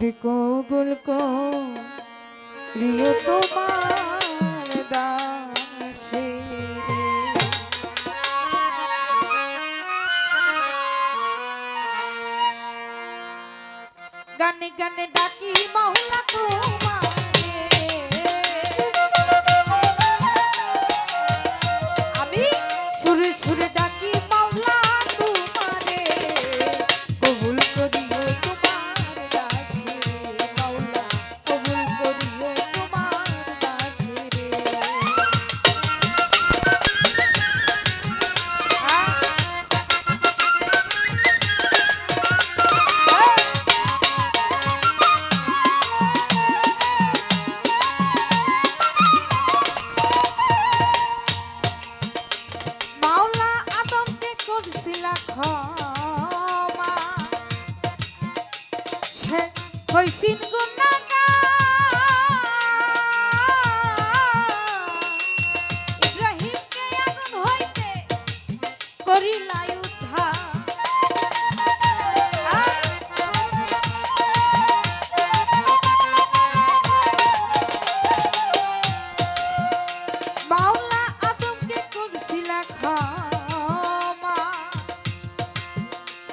ওরে কবুল প্রিয় তোমার দাসে গানে গানে ডাকি মহলা তো।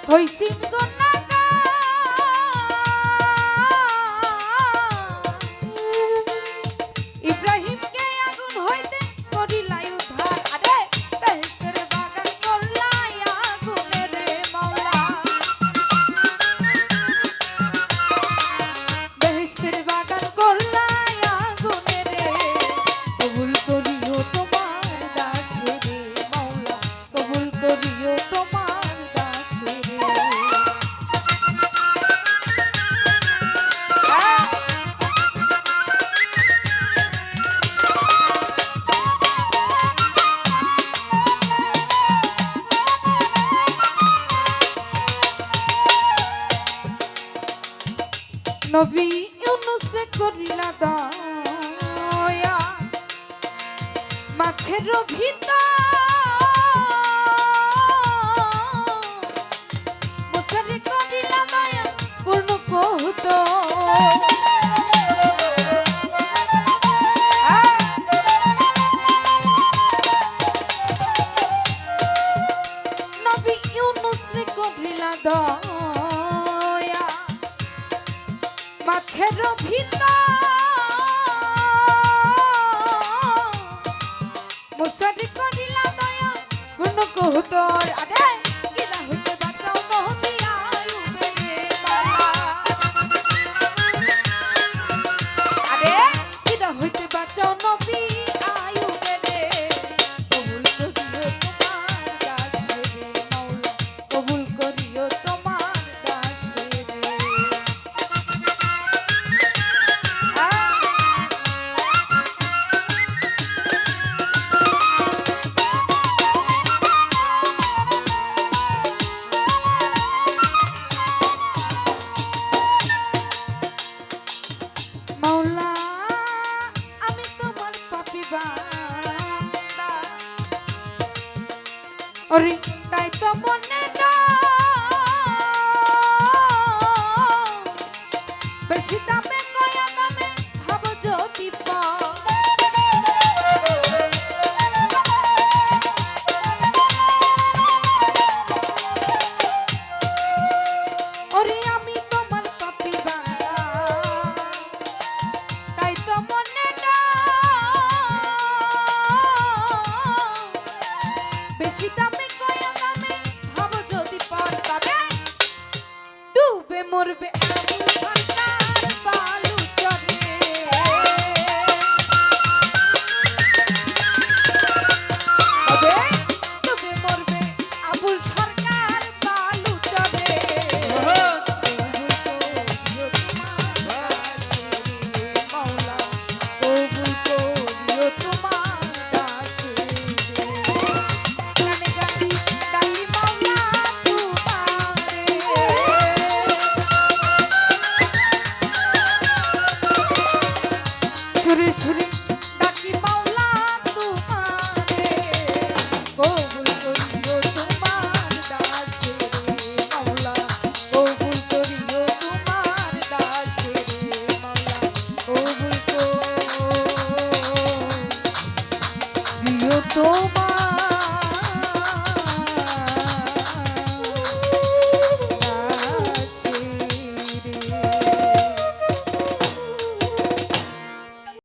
হইসিন কন্যা নবী ইউনুসে করিলা দয়া মাছের ভিতর মাছের ভিতর মুসারি করিলা দয়া কোন কহুতর আরে। ওরে, তাই তো মনে না। বেশি দামে কয়া দামে ভাব যদি ওরে, আমি তোমার পাপি বাংলা তাই তো মনে না। বেশি দাম করবে। সুরে সুরে